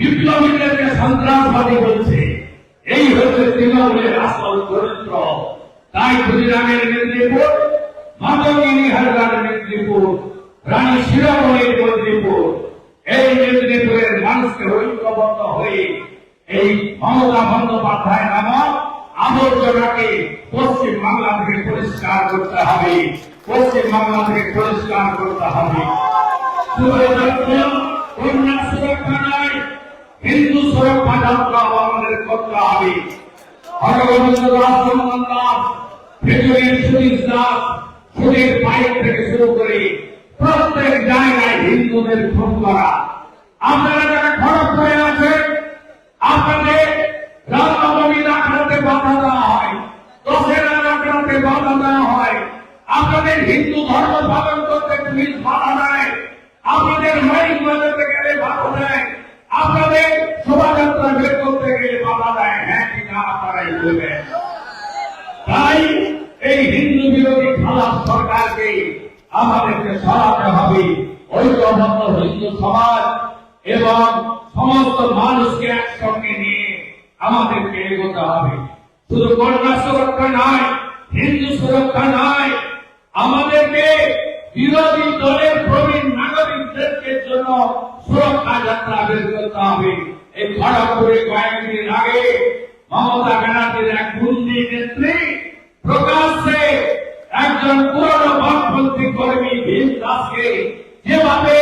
বিপ্লবীদেরকে সন্ত্রাসবাদী বলছে। এই হচ্ছে তৃণমূলের আসল চরিত্র। তাই ক্ষুদিরামের মেদিনীপুর মাতঙ্গিনী হালদার মেদিনীপুর রানী শিরোমণির মেদিনীপুর এই মেদিনীপুরের মানুষকে ঐক্যবদ্ধ হয়ে এই মমতা বন্দ্যোপাধ্যায় নামক আবর্জনাকে পশ্চিম বাংলা থেকে পরিষ্কার করতে হবে। পশ্চিম বাংলা থেকে পরিষ্কার করতে হবে। করতে হবে হরগোবিন্দ দাস চন্দন দাস ভেতরের সুনীল দাস, সুনীল পাইপ থেকে শুরু করে প্রত্যেক জায়গায় হিন্দুদের খুন করা। আপনারা যারা খরচ আছেন, আপনাদের রামনবমী আখড়াতে বাধা দেওয়া দশেরা আখড়াতে বাধা দেওয়া আপনাদের হিন্দু ধর্ম পালন করতে পুলিশ বাধা দেয়, আপনাদের মাইক বাজাতে গেলে বাধা দেয়, আপনাদের শোভাযাত্রা বের করতে গেলে বাধা দেয়। তাই এই হিন্দু বিরোধী খারাপ সরকারকে আমাদেরকে সরাতে হবে। ঐক্যবদ্ধ হিন্দু সমাজ এবং সমস্ত মানুষকে একসঙ্গে নিয়ে আমাদেরকে এগোতে হবে। শুধু কন্যা সুরক্ষা নয়, হিন্দু সুরক্ষা নয়, আমাদেরকে বিরোধী দলের প্রবীণ নাগরিকদেরকে জন্য সুরক্ষা যাত্রা বের করতে হবে। এই খড়গপুরে কয়েকদিন আগে মমতা ব্যানার্জির নেত্রী প্রকাশ্যে একজন পুরনো বামপন্থী কর্মী ভীম দাসকে যেভাবে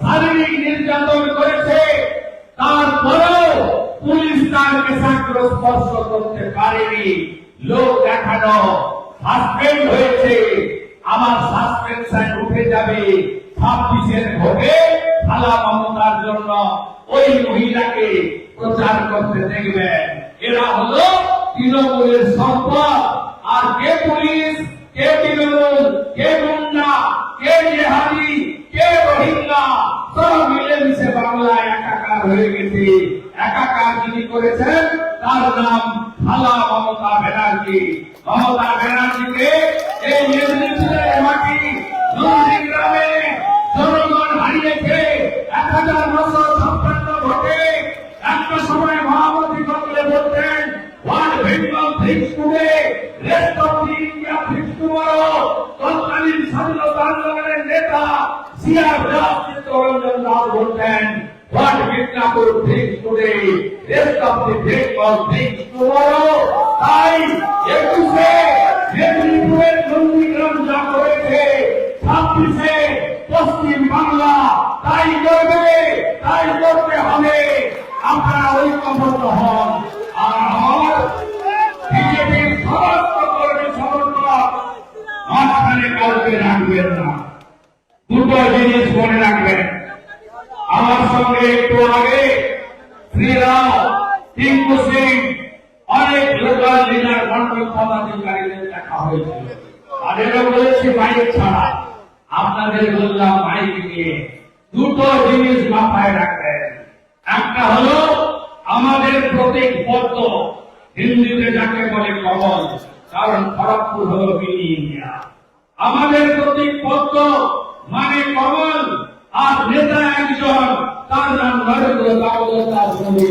শারীরিক নির্যাতন করেছে, তারপরেও পুলিশ তার স্পর্শ করতে পারেনি। লোক দেখানো সাসপেন্ড হয়েছে। আমার সাসপেনশন উঠে যাবে। ছাব্বিশের মমতার জন্য ওই মহিলাকে প্রচার করতে দেখবেন। এরা হলো তৃণমূলের সম্পদ। আর কে পুলিশ, কে তৃণমূল, কে গুন্ডা, কে জেহাদি, কে রোহিঙ্গা, সব মিলেমিশে বাংলায় একাকার হয়ে গেছে। একাকার যিনি করেছেন, তার নাম খালা মমতা ব্যানার্জি। মমতা ব্যানার্জিকে এই মেদিনীপুরের নেতা সিআর দাস চিত্তরঞ্জন বলতেন what Midnapore thinks today rest of the Bengal thinks tomorrow তাই একুশে মেদিনীপুরের নন্দীগ্রাম যা করেছে, ছাব্বিশে পশ্চিম বাংলা, তাই করবে, তাই করতে হবে। আপনারা ঐক্যবদ্ধ হন। আর আমার বিজেপির সমস্ত কর্মী সমর্থক মাঝখানে কাউকে রাখবেন না। দুটো জিনিস মনে রাখবেন। আমার সঙ্গে একটু আগে শ্রীরাম টিঙ্কু সিং অনেক লোকাল লিডার মন্ডল পদাধিকারীদের দেখা হয়েছিল তাদেরও বলেছি, মাইক ছাড়া আপনাদের বললাম মাইক নিয়ে দুটো জিনিস মাথায় রাখবেন। একটা হলো, আমাদের প্রতীক পদ্ম, হিন্দিতে যাকে বলে কমল, কারণ খড়গপুর হলো মিনি ইন্ডিয়া। আমাদের প্রতীক পদ্ম মানে কমল আর নেতা একজন তার নাম নরেন্দ্র দামোদর দাস মোদী